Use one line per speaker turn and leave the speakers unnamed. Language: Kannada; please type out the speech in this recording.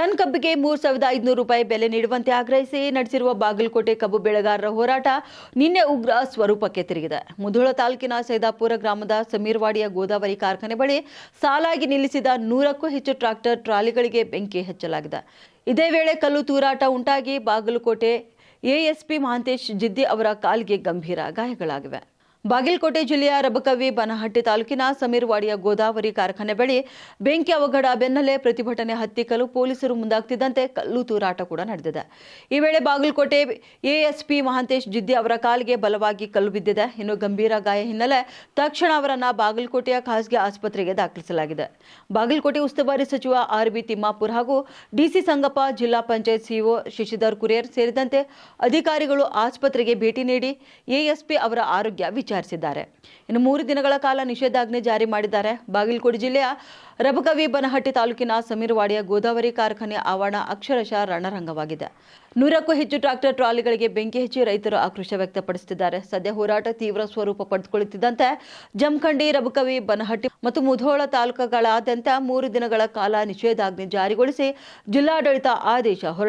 ಟನ್ ಕಬ್ಬಿಗೆ ಮೂರು ಸಾವಿರದ ಐದುನೂರು ರೂಪಾಯಿ ಬೆಲೆ ನೀಡುವಂತೆ ಆಗ್ರಹಿಸಿ ನಡೆಸಿರುವ ಬಾಗಲಕೋಟೆ ಕಬ್ಬು ಬೆಳೆಗಾರರ ಹೋರಾಟ ನಿನ್ನೆ ಉಗ್ರ ಸ್ವರೂಪಕ್ಕೆ ತಿರುಗಿದೆ. ಮುಧೋಳ ತಾಲೂಕಿನ ಸೈದಾಪುರ ಗ್ರಾಮದ ಸಮೀರ್ವಾಡಿಯ ಗೋದಾವರಿ ಕಾರ್ಖಾನೆ ಬಳಿ ಸಾಲಾಗಿ ನಿಲ್ಲಿಸಿದ ನೂರಕ್ಕೂ ಹೆಚ್ಚು ಟ್ರಾಕ್ಟರ್ ಟ್ರಾಲಿಗಳಿಗೆ ಬೆಂಕಿ ಹಚ್ಚಲಾಗಿದೆ. ಇದೇ ವೇಳೆ ಕಲ್ಲು ತೂರಾಟ ಉಂಟಾಗಿ ಬಾಗಲಕೋಟೆ ಎಎಸ್ಪಿ ಮಹಾಂತೇಶ್ ಜಿದ್ದಿ ಅವರ ಕಾಲಿಗೆ ಗಂಭೀರ ಗಾಯಗಳಾಗಿವೆ. ಬಾಗಲಕೋಟೆ ಜಿಲ್ಲೆಯ ರಬಕವಿ ಬನಹಟ್ಟಿ ತಾಲೂಕಿನ ಸಮೀರ್ವಾಡಿಯ ಗೋದಾವರಿ ಕಾರ್ಖಾನೆ ಬಳಿ ಬೆಂಕಿ ಅವಘಡ ಬೆನ್ನಲ್ಲೇ ಪ್ರತಿಭಟನೆ ಹತ್ತಿಕ್ಕಲು ಪೊಲೀಸರು ಮುಂದಾಗ್ತಿದ್ದಂತೆ ಕಲ್ಲು ತೂರಾಟ ಕೂಡ ನಡೆದಿದೆ. ಈ ವೇಳೆ ಬಾಗಲಕೋಟೆ ಎಎಸ್ಪಿ ಮಹಾಂತೇಶ್ ಜಿದ್ದಿ ಅವರ ಕಾಲಿಗೆ ಬಲವಾಗಿ ಕಲ್ಲು ಬಿದ್ದಿದೆ. ಇನ್ನು ಗಂಭೀರ ಗಾಯ ಹಿನ್ನೆಲೆ ತಕ್ಷಣ ಅವರನ್ನು ಬಾಗಲಕೋಟೆಯ ಖಾಸಗಿ ಆಸ್ಪತ್ರೆಗೆ ದಾಖಲಿಸಲಾಗಿದೆ. ಬಾಗಲಕೋಟೆ ಉಸ್ತುವಾರಿ ಸಚಿವ ಆರ್ ಬಿ ತಿಮ್ಮಾಪುರ್ ಹಾಗೂ ಡಿಸಿ ಸಂಗಪ್ಪ, ಜಿಲ್ಲಾ ಪಂಚಾಯತ್ ಸಿಇಒ ಶಶಿಧರ್ ಕುರಿಯರ್ ಸೇರಿದಂತೆ ಅಧಿಕಾರಿಗಳು ಆಸ್ಪತ್ರೆಗೆ ಭೇಟಿ ನೀಡಿ ಎಎಸ್ಪಿ ಅವರ ಆರೋಗ್ಯ ವಿಚಾರಿಸಿದ್ದಾರೆ. ಇನ್ನು ಮೂರು ದಿನಗಳ ಕಾಲ ನಿಷೇಧಾಜ್ಞೆ ಜಾರಿ ಮಾಡಿದ್ದಾರೆ. ಬಾಗಲಕೋಟೆ ಜಿಲ್ಲೆಯ ರಬಕವಿ ಬನಹಟ್ಟಿ ತಾಲೂಕಿನ ಸಮೀರ್ವಾಡಿಯ ಗೋದಾವರಿ ಕಾರ್ಖಾನೆ ಆವರಣ ಅಕ್ಷರಶಃ ರಣರಂಗವಾಗಿದೆ. ನೂರಕ್ಕೂ ಹೆಚ್ಚು ಟ್ರಾಕ್ಟರ್ ಟ್ರಾಲಿಗಳಿಗೆ ಬೆಂಕಿ ಹಚ್ಚಿ ರೈತರು ಆಕ್ರೋಶ ವ್ಯಕ್ತಪಡಿಸುತ್ತಿದ್ದಾರೆ. ಸದ್ಯ ಹೋರಾಟ ತೀವ್ರ ಸ್ವರೂಪ ಪಡೆದುಕೊಳ್ಳುತ್ತಿದ್ದಂತೆ ಜಮಖಂಡಿ, ರಬಕವಿ, ಬನಹಟ್ಟಿ ಮತ್ತು ಮುಧೋಳ ತಾಲೂಕುಗಳಾದ್ಯಂತ ಮೂರು ದಿನಗಳ ಕಾಲ ನಿಷೇಧಾಜ್ಞೆ ಜಾರಿಗೊಳಿಸಿ ಜಿಲ್ಲಾಡಳಿತ ಆದೇಶ ಹೊರಡಿಸಿದೆ.